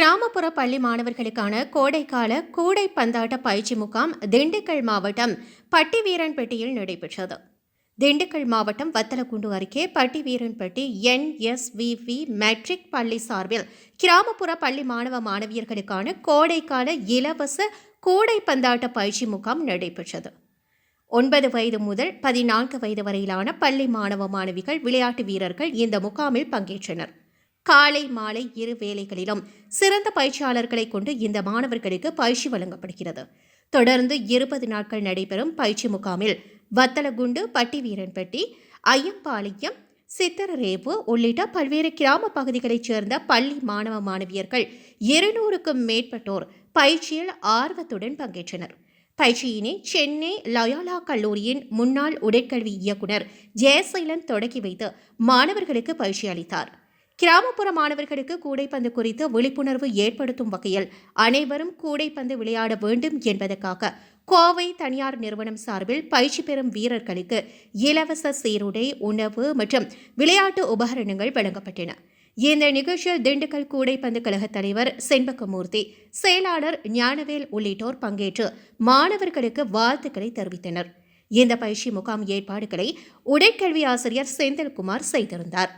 கிராமப்புற பள்ளி மாணவர்களுக்கான கோடைக்கால கூடை பந்தாட்ட பயிற்சி முகாம் திண்டுக்கல் மாவட்டம் பட்டிவீரன்பட்டியில் நடைபெற்றது. திண்டுக்கல் மாவட்டம் வத்தலக்குண்டு அருகே பட்டிவீரன்பட்டி என்எஸ்விவி மெட்ரிக் பள்ளி சார்பில் கிராமப்புற பள்ளி மாணவ மாணவியர்களுக்கான கோடைக்கால இலவச கூடை பந்தாட்ட பயிற்சி முகாம் நடைபெற்றது. ஒன்பது வயது முதல் பதினான்கு வயது வரையிலான பள்ளி மாணவ மாணவிகள் விளையாட்டு வீரர்கள் இந்த முகாமில் பங்கேற்றனர். காலை மாலை இரு வேளைகளிலும் சிறந்த பயிற்சியாளர்களை கொண்டு இந்த மாணவர்களுக்கு பயிற்சி வழங்கப்படுகிறது. தொடர்ந்து இருபது நாட்கள் நடைபெறும் பயிற்சி முகாமில் வத்தலகுண்டு பட்டிவீரன்பட்டி ஐயம்பாளையம் சித்தரரேவு உள்ளிட்ட பல்வேறு கிராம பகுதிகளைச் சேர்ந்த பள்ளி மாணவ மாணவியர்கள் இருநூறுக்கும் மேற்பட்டோர் பயிற்சியில் ஆர்வத்துடன் பங்கேற்றனர். பயிற்சியினை சென்னை லயோலா கல்லூரியின் முன்னாள் உடற்கல்வி இயக்குனர் ஜெயசைலன் தொடங்கி வைத்து மாணவர்களுக்கு பயிற்சி அளித்தார். கிராமப்புற மாணவர்களுக்கு கூடைப்பந்து குறித்து விழிப்புணர்வு ஏற்படுத்தும் வகையில் அனைவரும் கூடைப்பந்து விளையாட வேண்டும் என்பதற்காக கோவை தனியார் நிறுவனம் சார்பில் பயிற்சி பெறும் வீரர்களுக்கு இலவச சீருடை உணவு மற்றும் விளையாட்டு உபகரணங்கள் வழங்கப்பட்டன. இந்த நிகழ்ச்சியில் திண்டுக்கல் கூடைப்பந்து கழக தலைவர் செண்பகமூர்த்தி செயலாளர் ஞானவேல் உள்ளிட்டோர் பங்கேற்று மாணவர்களுக்கு வாழ்த்துக்களை தெரிவித்தனர். இந்த பயிற்சி முகாம் ஏற்பாடுகளை உடற்கல்வி ஆசிரியர் செந்தில்குமார் செய்திருந்தார்.